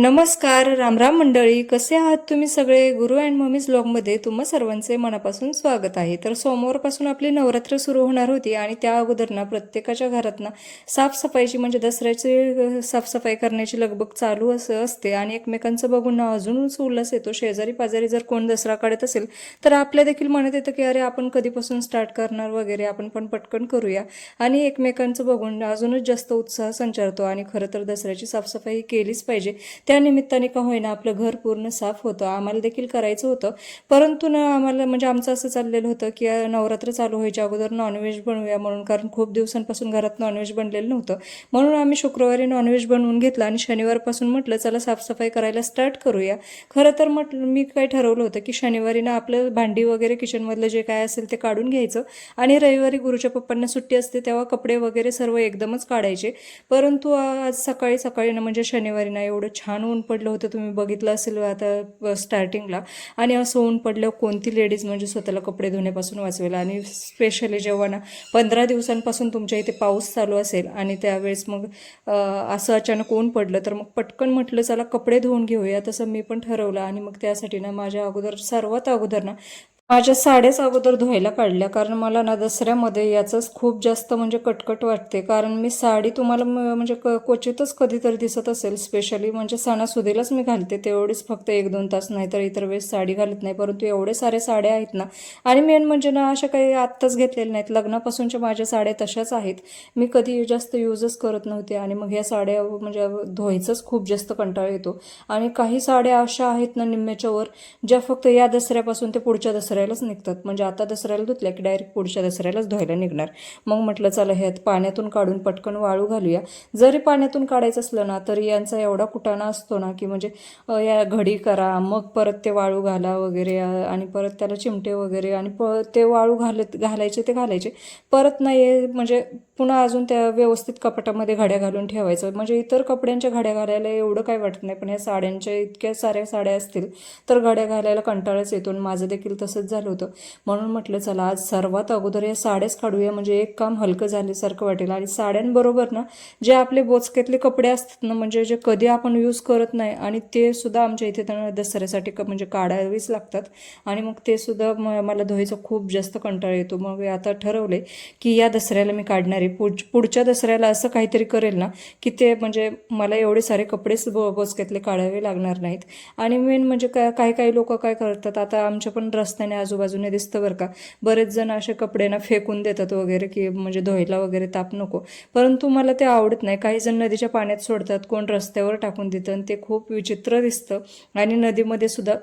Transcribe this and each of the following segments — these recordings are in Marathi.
नमस्कार रामराम मंडळी. कसे आहात तुम्ही सगळे? गुरु अँड मम्मीज ब्लॉगमध्ये तुम्हा सर्वांचे मनापासून स्वागत आहे. तर सोमवारपासून आपली नवरात्र सुरू होणार होती आणि त्या अगोदर ना प्रत्येकाच्या घरात ना साफसफाईची म्हणजे दसऱ्याची साफसफाई करण्याची लगबग चालू असं असते आणि एकमेकांचं बघून ना अजूनच उल्हास येतो. शेजारी पाजारी जर कोण दसरा काढत असेल तर आपल्या देखील म्हणत येतं की अरे आपण कधीपासून स्टार्ट करणार वगैरे आपण पण पटकन करूया. आणि एकमेकांचं बघून अजूनच जास्त उत्साह संचारतो आणि खरं तर दसऱ्याची साफसफाई केलीच पाहिजे. त्या निमित्ताने का होईना आपलं घर पूर्ण साफ होतं. आम्हाला देखील करायचं होतं. परंतु ना आम्हाला म्हणजे आमचं असं चाललेलं होतं की नवरात्र चालू व्हायच्या अगोदर नॉनव्हेज बनवूया म्हणून कारण खूप दिवसांपासून घरात नॉनव्हेज बनलेलं नव्हतं. म्हणून आम्ही शुक्रवारी नॉनव्हेज बनवून घेतलं आणि शनिवारपासून म्हटलं चला साफसफाई करायला स्टार्ट करूया. खरं तर म्हटलं मी काय ठरवलं होतं की शनिवारी ना आपलं भांडी वगैरे किचनमधलं जे काय असेल ते काढून घ्यायचं. आणि रविवारी गुरुच्या पप्पांना सुट्टी असते तेव्हा कपडे वगैरे सर्व एकदमच काढायचे. परंतु आज सकाळी सकाळी ना म्हणजे शनिवारी ना एवढं छान ऊन पडलं होतं तुम्ही बघितलं असेल आता स्टार्टिंगला आणि असं ऊन पडलं कोणती लेडीज म्हणजे स्वतःला कपडे धुण्यापासून वाचवेल? आणि स्पेशली जेव्हा ना पंधरा दिवसांपासून तुमच्या इथे पाऊस चालू असेल आणि त्यावेळेस मग असं अचानक ऊन पडलं तर मग पटकन म्हटलं चला कपडे धुवून घेऊया. तसं मी पण ठरवलं आणि मग त्यासाठी ना माझ्या अगोदर सर्वात अगोदर ना माझ्या साड्याच अगोदर धुवायला काढल्या. कारण मला ना दसऱ्यामध्ये याचंच खूप जास्त म्हणजे कटकट वाटते. कारण मी साडी तुम्हाला म्हणजे क क्वचितच कधीतरी दिसत असेल. स्पेशली म्हणजे सणासुदीलाच मी घालते. तेवढीच फक्त एक दोन तास नाही तर इतर वेळेस साडी घालत नाही. परंतु एवढे सारे साड्या आहेत ना. आणि मेन म्हणजे ना अशा काही आत्ताच घेतलेल्या नाहीत. लग्नापासूनच्या माझ्या साड्या तशाच आहेत. मी कधी जास्त यूजच करत नव्हते. आणि मग ह्या साड्या म्हणजे धुवायचंच खूप जास्त कंटाळा येतो. आणि काही साड्या अशा आहेत ना निम्म्याच्यावर ज्या फक्त या दसऱ्यापासून ते पुढच्या दसऱ्यालाच निघतात. म्हणजे आता दसऱ्याला धुतल्या की डायरेक्ट पुढच्या दसऱ्यालाच धुवायला निघणार. मग म्हटलं चला ह्यात पाण्यातून काढून पटकन वाळू घालूया. जरी पाण्यातून काढायचं असलं ना तरी यांचा एवढा कुटाणा असतो ना की म्हणजे या घडी करा मग परत ते वाळू घाला वगैरे आणि परत त्याला चिमटे वगैरे आणि प ते वाळू घालत घालायचे ते घालायचे. परत नाही म्हणजे पुन्हा अजून त्या व्यवस्थित कपाटामध्ये घड्या घालून ठेवायचं. म्हणजे इतर कपड्यांच्या घड्या घालायला एवढं काय वाटत नाही पण या साड्यांच्या इतक्या साऱ्या साड्या असतील तर घड्या घालायला कंटाळाच येतो आणि माझं देखील तसंच झालं होतं. म्हणून म्हटलं चला आज सर्वात अगोदर या साड्याच काढूया. म्हणजे एक काम हलकं झाल्यासारखं वाटेल. आणि साड्यांबरोबर ना जे आपले बोचक्यातले कपडे असतात ना म्हणजे जे कधी आपण यूज करत नाही आणि ते सुद्धा आमच्या इथे त्यांना दसऱ्यासाठी क- म्हणजे काढावीच लागतात. आणि मग ते सुद्धा म- मला धुवायचा खूप जास्त कंटाळा येतो. मग आता ठरवले की या दसऱ्याला मी काढणार आहे पुढ पुढच्या दसऱ्याला असं काहीतरी करेल ना की ते म्हणजे मला एवढे सारे कपडेच बो बोचक्यातले काढावे लागणार नाहीत. आणि मेन म्हणजे काय काही काही लोक काय करतात आता आमच्या पण रस्त्याने आजूबाजूने दिसतं बरं का बरेच जण असे कपडे ना फेकून देतात वगैरे की म्हणजे धुवायला वगैरे ताप नको. परंतु मला ते आवडत नाही. काही जण नदीच्या पाण्यात सोडतात कोण रस्त्यावर टाकून देतं आणि ते खूप विचित्र दिसतं. आणि नदीमध्ये सुद्धा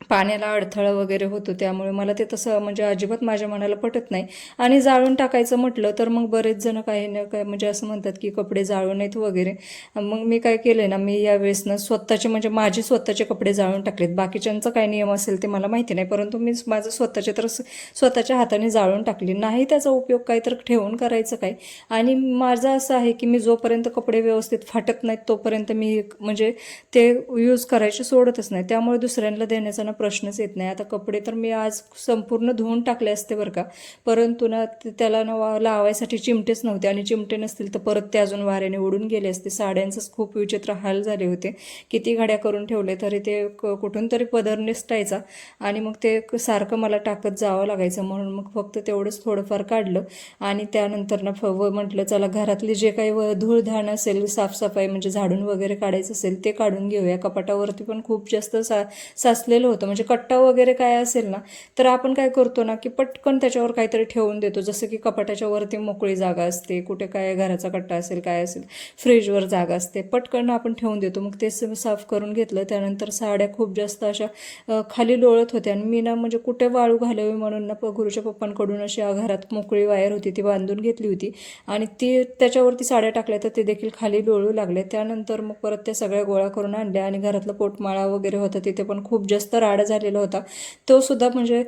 पाण्याला अडथळा वगैरे होतो त्यामुळे मला ते तसं म्हणजे अजिबात माझ्या मनाला पटत नाही. आणि जाळून टाकायचं म्हटलं तर मग बरेच जण काही ना काय म्हणजे असं म्हणतात की कपडे जाळू नयेत वगैरे. मग मी काय केलं ना मी यावेळेस ना स्वतःचे म्हणजे माझे स्वतःचे कपडे जाळून टाकलेत. बाकीच्यांचा काय नियम असेल ते मला माहिती नाही परंतु मी माझं स्वतःचे तर स्वतःच्या हाताने जाळून टाकले. नाही त्याचा उपयोग काय तर ठेवून करायचं काय आणि माझं असं आहे की मी जोपर्यंत कपडे व्यवस्थित फाटत नाहीत तोपर्यंत मी म्हणजे ते यूज करायचे सोडतच नाही. त्यामुळे दुसऱ्यांना देण्याचा असताना प्रश्नच येत नाही. आता कपडे तर मी आज संपूर्ण धुवून टाकले असते बरं का. परंतु ना त्याला ना लावायसाठी चिमटेच नव्हते आणि चिमटे नसतील तर परत ते अजून वाऱ्याने उडून गेले असते. साड्यांचंच खूप विचित्र हाल झाले होते. किती घड्या करून ठेवले तरी ते क- कुठून तरी पदर निसटायचा आणि मग ते सारखं मला टाकत जावं लागायचं. म्हणून मग फक्त तेवढंच थोडंफार काढलं आणि त्यानंतर ना फ व म्हटलं चला घरातली जे काही व धूळधाण असेल साफसफाई म्हणजे झाडून वगैरे काढायचं असेल ते काढून घेऊया. कपाटावरती पण खूप जास्त सा साचलेलं होतं. म्हणजे कट्टा वगैरे काय असेल ना तर आपण काय करतो ना की पटकन त्याच्यावर काहीतरी ठेवून देतो. जसं की कपाटाच्या वरती मोकळी जागा असते कुठे काय घराचा कट्टा असेल काय असेल फ्रीजवर जागा असते पटकन आपण ठेवून देतो. मग ते साफ करून घेतलं त्यानंतर साड्या खूप जास्त अशा खाली लोळत होत्या. आणि मी ना म्हणजे कुठे वाळू घालावी म्हणून ना प- गुरुच्या पप्पांकडून अशी घरात मोकळी वायर होती ती बांधून घेतली होती. आणि ती त्याच्यावरती साड्या टाकल्या तर ते देखील खाली लोळू लागले. त्यानंतर मग परत त्या सगळ्या गोळा करून आणल्या. आणि घरातलं पोटमाळा वगैरे होता तिथे पण खूप जास्त राडा झालेला होता. तो सुद्धा म्हणजे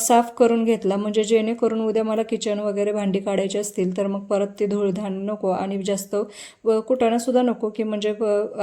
साफ करून घेतला. म्हणजे जेणेकरून उद्या मला किचन वगैरे भांडी काढायची असतील तर मग परत ते धूळधाण नको आणि जास्त व कुटाणासुद्धा नको. की म्हणजे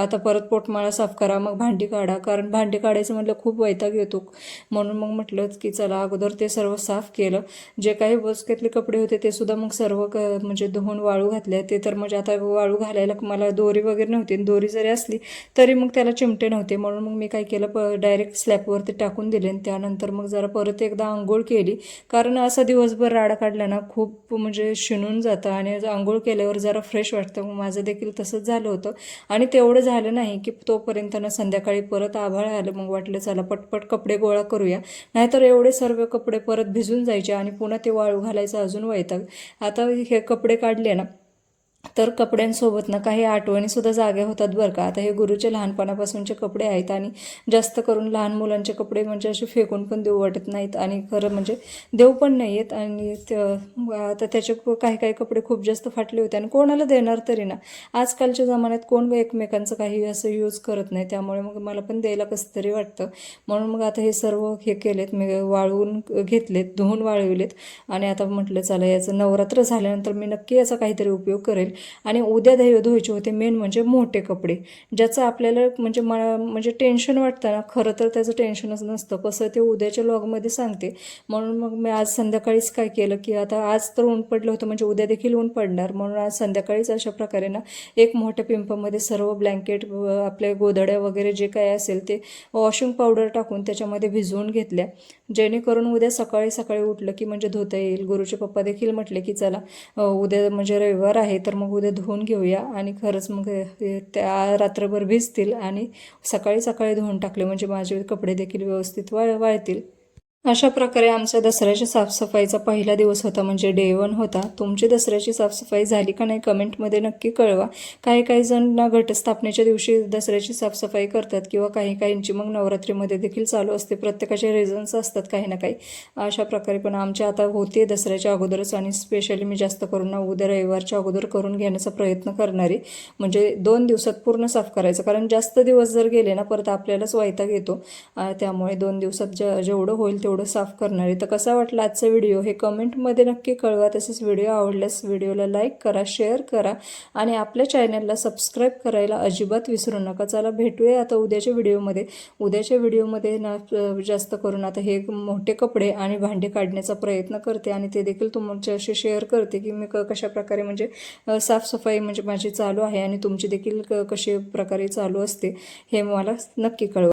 आता परत पोटमाळा साफ करा मग भांडी काढा. कारण भांडी काढायचं म्हटलं खूप वैताग येतो. म्हणून मग म्हटलं की चला अगोदर ते सर्व साफ केलं. जे काही बस्केतले कपडे होते ते सुद्धा मग सर्व क म्हणजे धुवून वाळू घातले ते तर म्हणजे आता वाळू घालायला मला दोरी वगैरे नव्हती. आणि दोरी जरी असली तरी मग त्याला चिमटे नव्हते. म्हणून मग मी काय केलं प डायरेक्ट वरती टाकून दिले आणि त्यानंतर मग जरा परत एकदा आंघोळ केली. कारण असा दिवसभर राडा काढला ना खूप म्हणजे शिणून जातं आणि आंघोळ केल्यावर जरा फ्रेश वाटतं. मग माझं देखील तसंच झालं होतं. आणि तेवढं झालं नाही की तोपर्यंत ना संध्याकाळी परत आभाळ आलं. मग वाटलं चला पटपट कपडे गोळा करूया. नाहीतर एवढे सर्व कपडे परत भिजून जायचे आणि पुन्हा ते वाळू घालायचं अजून वैताग. आता हे कपडे काढले ना तर कपड्यांसोबत ना काही आठवणीसुद्धा जाग्या होतात बरं का. आता हे गुरुचे लहानपणापासूनचे कपडे आहेत आणि जास्त करून लहान मुलांचे कपडे म्हणजे असे फेकून पण देऊ वाटत नाहीत आणि खरं म्हणजे देऊ पण नाही आहेत आणि आता त्याचे काही काही कपडे खूप जास्त फाटले होते आणि कोणाला देणार तरी ना. आजकालच्या जमान्यात कोण एकमेकांचं काही असं यूज करत नाही त्यामुळे मग मला पण द्यायला कसं तरी वाटतं. म्हणून मग आता हे सर्व हे केलेत मी वाळवून घेतलेत धुवून वाळविलेत आणि आता म्हटलं चला याचं नवरात्र झाल्यानंतर मी नक्की याचा काहीतरी उपयोग करेल. आणि उद्या धै धुवायचे होते मेन म्हणजे मोठे कपडे. ज्याचं आपल्याला म्हणजे म म्हणजे टेन्शन वाटतं ना खरं तर त्याचं टेन्शनच नसतं. कसं ते उद्याच्या लॉगमध्ये सांगते. म्हणून मग मी आज संध्याकाळीच काय केलं की आता आज तर ऊन पडलं होतं म्हणजे उद्या देखील ऊन पडणार. म्हणून आज संध्याकाळीच अशा प्रकारे ना एक मोठ्या पिंपामध्ये सर्व ब्लँकेट आपल्या गोधड्या वगैरे जे काय असेल ते वॉशिंग पावडर टाकून त्याच्यामध्ये भिजवून घेतल्या. जेणेकरून उद्या सकाळी सकाळी उठलं की म्हणजे धुता येईल. गुरुचे पप्पा देखील म्हटले की चला उद्या म्हणजे रविवार आहे तर मग उद्या धुवून घेऊया आणि खरंच मग हे- त्या रात्रभर भिजतील आणि सकाळी सकाळी धुवून टाकले. म्हणजे माझे कपडे देखील व्यवस्थित वाळ वाळतील. अशा प्रकारे आमच्या दसऱ्याच्या साफसफाईचा पहिला दिवस होता म्हणजे डे वन होता. तुमची दसऱ्याची साफसफाई झाली का नाही कमेंटमध्ये नक्की कळवा. काही काही जण ना घटस्थापनेच्या दिवशी दसऱ्याची साफसफाई करतात किंवा काही काहींची मग नवरात्रीमध्ये देखील चालू असते. प्रत्येकाचे रिझन्स असतात काही ना काही. अशा प्रकारे पण आमच्या आता होते दसऱ्याच्या अगोदरच आणि स्पेशली मी जास्त करून ना उद्या रविवारच्या अगोदर करून घेण्याचा प्रयत्न करणारे. म्हणजे दोन दिवसात पूर्ण साफ करायचं. कारण जास्त दिवस जर गेले ना परत आपल्यालाच वैताग येतो त्यामुळे दोन दिवसात ज जेवढं होईल तेवढं साफ करणार आहे. तर कसा वाटला आजचा व्हिडिओ हे कमेंटमध्ये नक्की कळवा. तसेच व्हिडिओ आवडल्यास व्हिडिओला लाईक करा शेअर करा आणि आपल्या चॅनलला सबस्क्राईब करायला अजिबात विसरू नका. चला भेटूया आता उद्याच्या व्हिडिओमध्ये उद्याच्या व्हिडिओमध्ये ना जास्त करून आता हे मोठे कपडे आणि भांडे काढण्याचा प्रयत्न करते आणि ते देखील तुमच्याशी शेअर करते की मी क कशा प्रकारे म्हणजे साफसफाई म्हणजे माझी चालू आहे आणि तुमची देखील क कशी प्रकारे चालू असते हे मला नक्की कळवा.